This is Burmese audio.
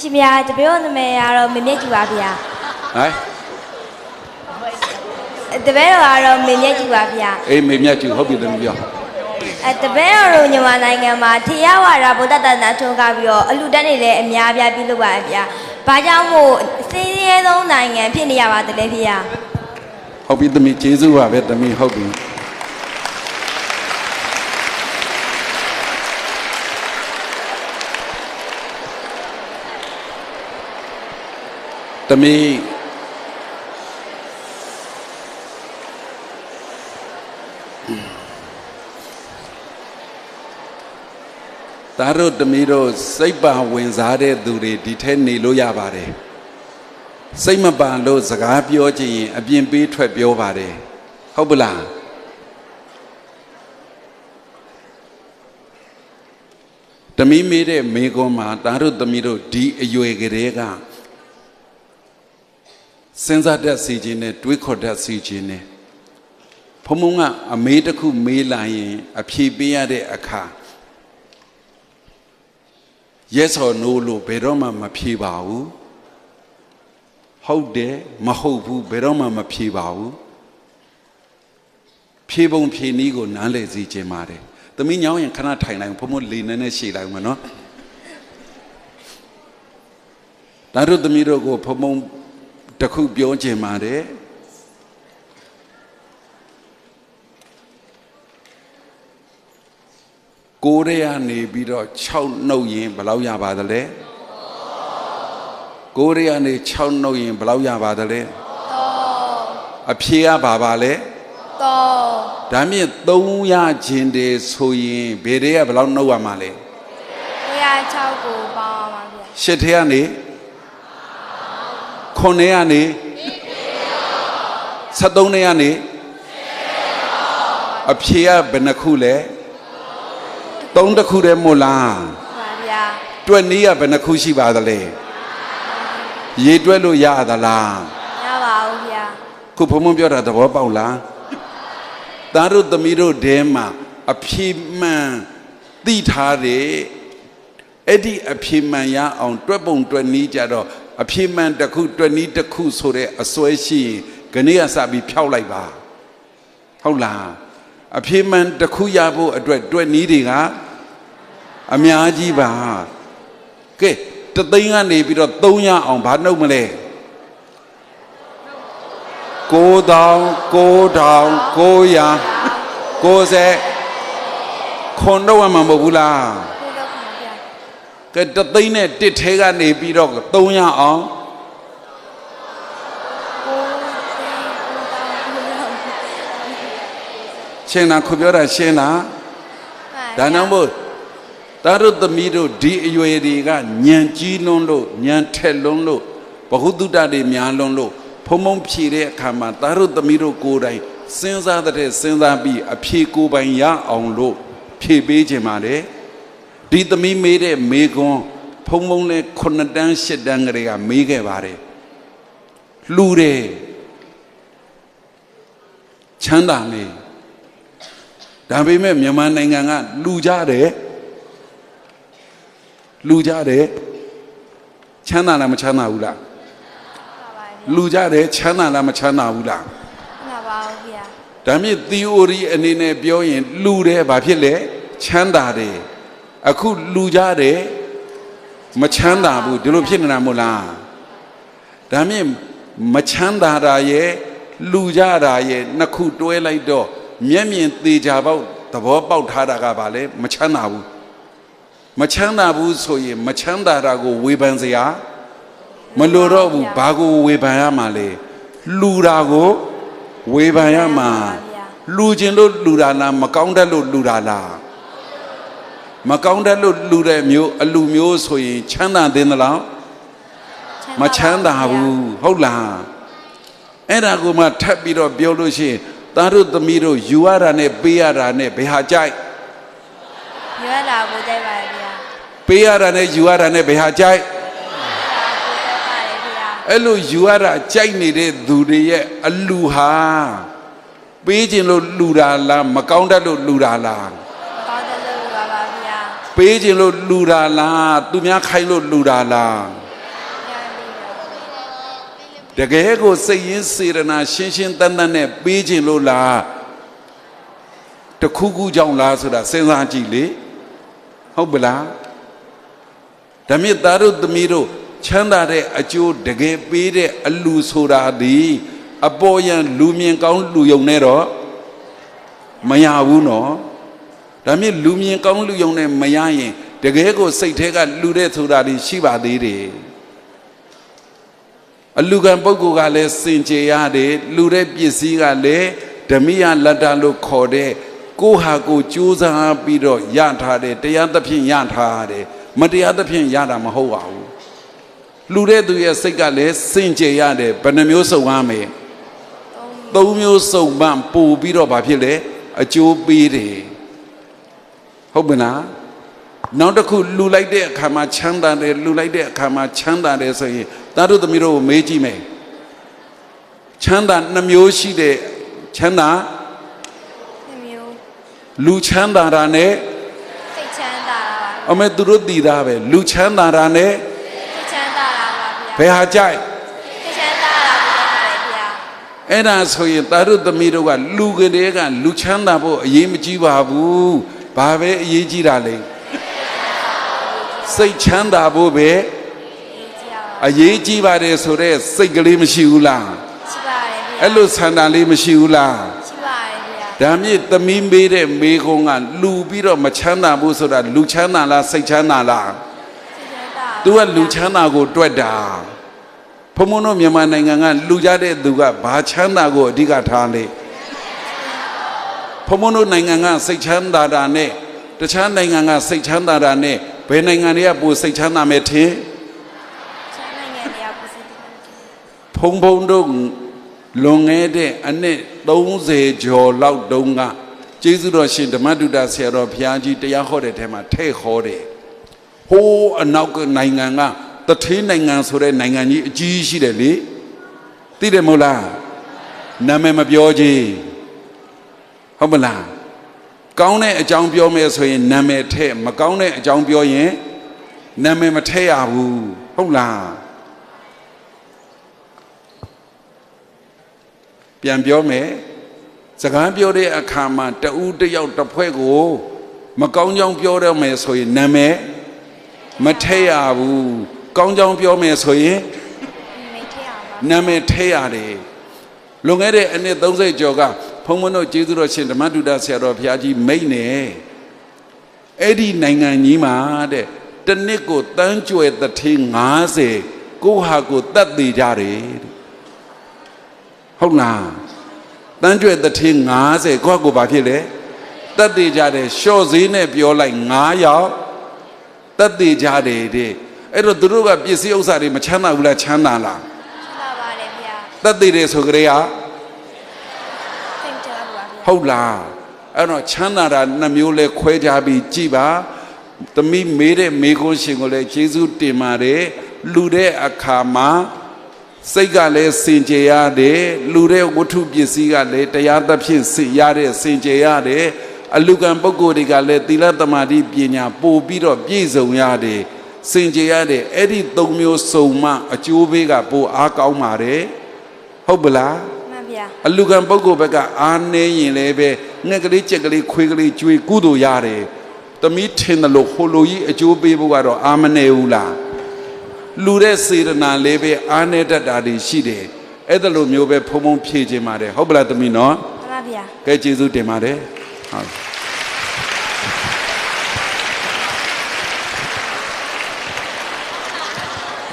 ရှင်ဗျာတပည့်တော်နာမည်ကတော့မင်းမြတ်ကြီးပါဗျာဟမ်တပည့်တော်ကတော့မင်းမြတ်ကြီးပါဗျာအေးမေမြတ်ကျူဟုတ်ပြီသမီးပြောအဲတပည့်တော်တို့မြန်မာနိုင်ငံမှာထေရဝါဒဗုဒ္ဓတနာထွန်းကားပြီးတော့အလူတက်နေလည်းအများအပြားပြုလုပ်ပါဗျာဘာကြောင့်မို့စင်းရဲဆုံးနိုင်ငံဖြစ်နေရပါသလဲဖေဟာဟုတ်ပြီသမီးကျေးဇူးပါပဲသမီးဟုတ်ပြီ သမီးသားတို့သမီးတို့စိတ်ပါဝင်စားတဲ့သူတွေဒီထဲနေလို့ရပါတယ်စိတ်မပန်လို့စကားပြောချင်ရင်အပြင်ပေးထွက်ပြောပါတယ်ဟုတ်ပလားသမီးမေးတဲ့မေကွန်မှာသားတို့သမီးတို့ဒီအရွယ်ကလေးက စဉ်းစားတတ်စီခြင်းနဲ့တွေးခေါ်တတ်စီခြင်းနဲ့ဖုံဖုံကအမေးတစ်ခုမေးလာရင် အဖြေပေးရတဲ့အခါ yes or no လို့ဘယ်တော့မှမဖြေပါဘူးဟုတ်တယ်မဟုတ်ဘူးဘယ်တော့မှမဖြေပါဘူးဖြေပုံဖြေနည်းကိုနားလည်စီခြင်းပါတယ်သမီးညောင်းရင်ခဏထိုင်လိုက်ဖုံဖုံလေနေနဲ့ရှေ့လိုက်မှာနော်ဒါတို့သမီးတို့ကိုဖုံဖုံ တစ်ခုပြောခြင်းပါတယ်ကိုးရဲကနေပြီးတော့6နှုတ်ရင်ဘယ်လောက်ရပါသလဲကိုးရဲကနေ6နှုတ်ရင်ဘယ်လောက်ရပါသလဲအဖြေကဘာပါလဲတော့ဒါမြင့်3ရခြင်းတည်းဆိုရင်ဘယ်တွေကဘယ်လောက်နှုတ်ရမှာလဲ106ကိုပေါင်းအောင်ပါဗျာရှစ်ထဲကနေခု နှစ်ကနေ73နဲ့ကနေအဖြေကဘယ်နှခုလဲ3တစ်ခုတည်းမို့လားဟုတ်ပါဗျာတွက်နည်းကဘယ်နှခုရှိပါသလဲရေတွက်လို့ရသလားရပါဦးဗျာခုဘုံဘုံပြောတာသဘောပေါက်လားသားတို့သမီးတို့တဲမှာအဖြေမှန်သိထားတယ်အဲ့ဒီအဖြေမှန်ရအောင် တွက်ပုံတွက်နည်းကြတော့ အဖြေမှန်တစ်ခုတွက်နည်းတစ်ခုဆိုတဲ့အစွဲရှိရင်ခဏကစပြီးဖြောက်လိုက်ပါဟုတ်လားအဖြေမှန်တစ်ခုရဖို့အတွက်တွက်နည်းတွေကအများကြီးပါကဲတသိန်းကနေပြီးတော့300အောင်ဘာနှုတ်မလဲ9000 9000 900 90ခွန်တော့ဝမှာမဟုတ်ဘူးလားကိုတော့ပါဗျာ ကဲတသိန်းနဲ့တစ်ထဲကနေပြီးတော့300အောင်ကိုသိကိုတော့ရှင်းလားခုပြောတာရှင်းလားဒါနောက်မို့သားတို့သမီးတို့ဒီအရွယ်တွေကညံကြီးလွန်းလို့ညံထက်လွန်းလို့ဘ ഹു တုတ္တတွေများလွန်းလို့ဖုံဖုံဖြေတဲ့အခါမှာသားတို့သမီးတို့ကိုယ်တိုင်စဉ်းစားတဲ့စဉ်းစားပြီးအဖြေကိုယ်ပိုင်ရအောင်လို့ဖြေပေးခြင်းပါတယ် ဒီသမီးမေးတဲ့မေကွန်းဖုံဖုံနဲ့9တန်း10တန်းကလေးကမေးခဲ့ပါတယ်လှူတယ်ချမ်းသာနေဒါပေမဲ့မြန်မာနိုင်ငံကလှူကြတယ်လှူကြတယ်ချမ်းသာလားမချမ်းသာဘူးလားလှူကြတယ်ချမ်းသာလားမချမ်းသာဘူးလားမှန်ပါဦးဗျာဒါမြင့် theory အနေနဲ့ပြောရင်လူတယ်ဘာဖြစ်လဲချမ်းသာတယ် အခုလူကြတယ်မချမ်းသာဘူးဒီလိုဖြစ်နေတာမို့လားဒါမြင့်မချမ်းသာတာရဲ့လူကြတာရဲ့နှစ်ခုတွဲလိုက်တော့မျက်မြင်သေးချာပေါက်သဘောပေါက်ထားတာကဘာလဲမချမ်းသာဘူးမချမ်းသာဘူးဆိုရင်မချမ်းသာတာကိုဝေဖန်စရာမလိုတော့ဘူးဘာကိုဝေဖန်ရမှာလဲလူတာကိုဝေဖန်ရမှာလူကျင်လို့လူတာလားမကောင်းတတ်လို့လူတာလား မကောင်းတတ်လို့လူတဲ့မျိုးအလူမျိုးဆိုရင်ချမ်းသာသေးသလားမချမ်းသာဘူးဟုတ်လားအဲ့ဒါကိုမှထပ်ပြီးတော့ပြောလို့ရှိရင်သားတို့သမီးတို့ယူရတာနဲ့ပေးရတာနဲ့ဘယ်ဟာကြိုက်ရွက်လာကိုကြိုက်ပါဗျာပေးရတာနဲ့ယူရတာနဲ့ဘယ်ဟာကြိုက်ကိုကြိုက်ပါတယ်ဗျာအဲ့လိုယူရတာကြိုက်နေတဲ့သူတွေရဲ့အလူဟာပေးခြင်းလို့လူတာလားမကောင်းတတ်လို့လူတာလားကောင်းတယ်လို့ ပါပါဗျာပေးခြင်းလို့လူတာလားသူများခိုင်းလို့လူတာလားကတကယ်ကိုစိတ်ရင်းစေရနာရှင်းရှင်းတန်တန်နဲ့ပေးခြင်းလို့လားတစ်ခုခုကြောင့်လားဆိုတာစဉ်းစားကြည့်လေဟုတ်ပလားဓမြစ်သားတို့သမီးတို့ချမ်းသာတဲ့အကျိုးတကယ်ပေးတဲ့အလူဆိုတာဒီအပေါ်ယံလူမြင်ကောင်းလူယုံနဲ့တော့မရဘူးနော် ဒါမြစ်လူမြင်ကောင်းလူယုံနဲ့မရရင်တကယ်ကိုစိတ်ထဲကလူတဲ့ဆိုတာဒီရှိပါသေးတယ်အလူကံပုဂ္ဂိုလ်ကလည်းစင်ကြယ်ရတယ်လူတဲ့ပစ္စည်းကလည်းဓမိယလတ္တလို့ခေါ်တဲ့ကိုယ့်ဟာကိုယ်ကြိုးစားပြီးတော့ရထားတယ်တရားသဖြင့်ရထားရတယ်မတရားသဖြင့်ရတာမဟုတ်ပါဘူးလူတဲ့သူရဲ့စိတ်ကလည်းစင်ကြယ်ရတယ်ဘယ်နှမျိုးစုံရမယ်သုံးမျိုးစုံမှပို့ပြီးတော့ဘာဖြစ်လဲအကျိုးပေးတယ် ဟုတ်မလားနောက်တစ်ခုလှူလိုက်တဲ့အခါမှာချမ်းသာတယ်လှူလိုက်တဲ့အခါမှာချမ်းသာတယ်ဆိုရင်သားတို့သမီးတို့ကိုမေးကြည့်မယ်ချမ်းသာနှမျိုးရှိတဲ့ချမ်းသာနှမျိုးလူချမ်းသာတာနဲ့စိတ်ချမ်းသာတာပါအမေသူတို့တည်တာပဲလူချမ်းသာတာနဲ့စိတ်ချမ်းသာတာပါဗျာဘယ်ဟာကြိုက်စိတ်ချမ်းသာတာပါဗျာအဲ့ဒါဆိုရင်သားတို့သမီးတို့ကလူကလေးကလူချမ်းသာဖို့အရေးမကြီးပါဘူး ဘာပဲအရေးကြီးတာလဲစိတ်ချမ်းသာဖို့ပဲရေးကြည့်ရပါအရေးကြီးပါတယ်ဆိုတော့စိတ်ကလေးမရှိဘူးလားရှိပါတယ်ဗျာအဲ့လိုဆန္ဒလေးမရှိဘူးလားရှိပါတယ်ဗျာဒါမြင့်သမီးမေးတဲ့မေကုန်းကလူပြီးတော့မချမ်းသာဘူးဆိုတာလူချမ်းသာလားစိတ်ချမ်းသာလားစိတ်ချမ်းသာ तू ကလူချမ်းသာကို တွက်တာဘုံဘုံတို့မြန်မာနိုင်ငံကလူကြတဲ့သူကဘာချမ်းသာကိုအဓိကထားလဲ ဘုံဘုံတို့နိုင်ငံကစိတ်ချမ်းသာတာနဲ့တခြားနိုင်ငံကစိတ်ချမ်းသာတာနဲ့ဘယ်နိုင်ငံတွေကပိုစိတ်ချမ်းသာမယ်ထင်ချမ်းနိုင်ငံတရားပစ္စည်းဖုံဖုံတို့လွန်ခဲ့တဲ့အနှစ်30ကျော်လောက်တုန်းကကျေးဇူးတော်ရှင်ဓမ္မတုဒ္ဒဆရာတော်ဘုရားကြီးတရားဟောတဲ့ထဲမှာထဲ့ဟောတယ်ဟိုးအနောက်ကနိုင်ငံကတထေးနိုင်ငံဆိုတဲ့နိုင်ငံကြီးအကြီးရှိတယ်လေသိတယ်မဟုတ်လားနာမည်မပြောကြီး ဟုတ်မလားကောင်းတဲ့အကြောင်းပြောမယ်ဆိုရင်နာမည်ထဲ့မကောင်းတဲ့အကြောင်းပြောရင်နာမည်မထဲ့ရဘူးဟုတ်လားပြန်ပြောမယ်စကားပြောတဲ့အခါမှာတဦးတစ်ယောက်တစ်ဖွဲ့ကို မကောင်းကြောင်းပြောရမယ်ဆိုရင်နာမည်မထည့်ရဘူးကောင်းကြောင်းပြောမယ်ဆိုရင်မိတ်ထရပါနာမည်ထည့်ရတယ်လွန်ခဲ့တဲ့အနှစ်30ကျော်က ဘုန်းဘုန်းတို့ကျေးဇူးတော်ရှင်ဓမ္မတုဒ္ဒဆရာတော်ဘုရားကြီးမိတ်နေအဲ့ဒီနိုင်ငံကြီးမှာတဲ့တစ်နှစ်ကိုတန်းကြွယ်တစ်ထင်း90ကိုယ့်ဟာကိုယ်တတ်သေးကြတယ်တဲ့ဟုတ်လားတန်းကြွယ်တစ်ထင်း90ကိုယ့်ကိုယ်ဘာဖြစ်လဲတက်တည်ကြတယ်ရှော့ဈေးနဲ့ပြောလိုက်9ယောက်တက်တည်ကြတယ်တဲ့အဲ့တော့သူတို့ကပစ္စည်းဥစ္စာတွေမချမ်းသာဘူးလားချမ်းသာလားရှိပါပါတယ်ဗျာတက်တည်တယ်ဆိုကြတဲ့ဟာစိတ်ချမ်းသာပါဗျာ ဟုတ်လားအဲ့တော့ချမ်းသာတာနှစ်မျိုးလဲခွဲခြားပြီးကြည်ပါသမီးမေးတဲ့မေခွန်းရှင်ကိုလည်းယေရှုတင်ပါတယ်လူတဲ့အခါမှာစိတ်ကလည်းစင်ကြယ်ရတယ်လူတဲ့ဝတ္ထုပစ္စည်းကလည်းတရားသဖြင့်စင်ရတဲ့စင်ကြယ်ရတယ်အလူကံပုဂ္ဂိုလ်တွေကလည်းသီလသမာဓိပညာပို့ပြီးတော့ပြည့်စုံရတယ်စင်ကြယ်ရတယ်အဲ့ဒီသုံးမျိုးစုံမှအကျိုးပေးကပိုအားကောင်းပါတယ်ဟုတ်ပလား မှန်ဗျာအလူကံပုဂ္ဂိုလ်ဘက်ကအာနေရင်လည်းပဲငှက်ကလေးကြက်ကလေးခွေးကလေးကျွေးကုသိုလ်ရတယ်။သမီးထင်တယ်လို့ဟိုလိုကြီးအကျိုးပေးဖို့ကတော့အာမနေဘူးလား။လူတဲ့စေတနာလေးပဲအာနေတတ်တာတွေရှိတယ်။အဲ့ဒါလိုမျိုးပဲဖုံဖုံဖြည့်ခြင်းပါတယ်ဟုတ်ပလားသမီးနော်မှန်ပါဗျာ။ကဲကျေးဇူးတင်ပါတယ်။ဟုတ်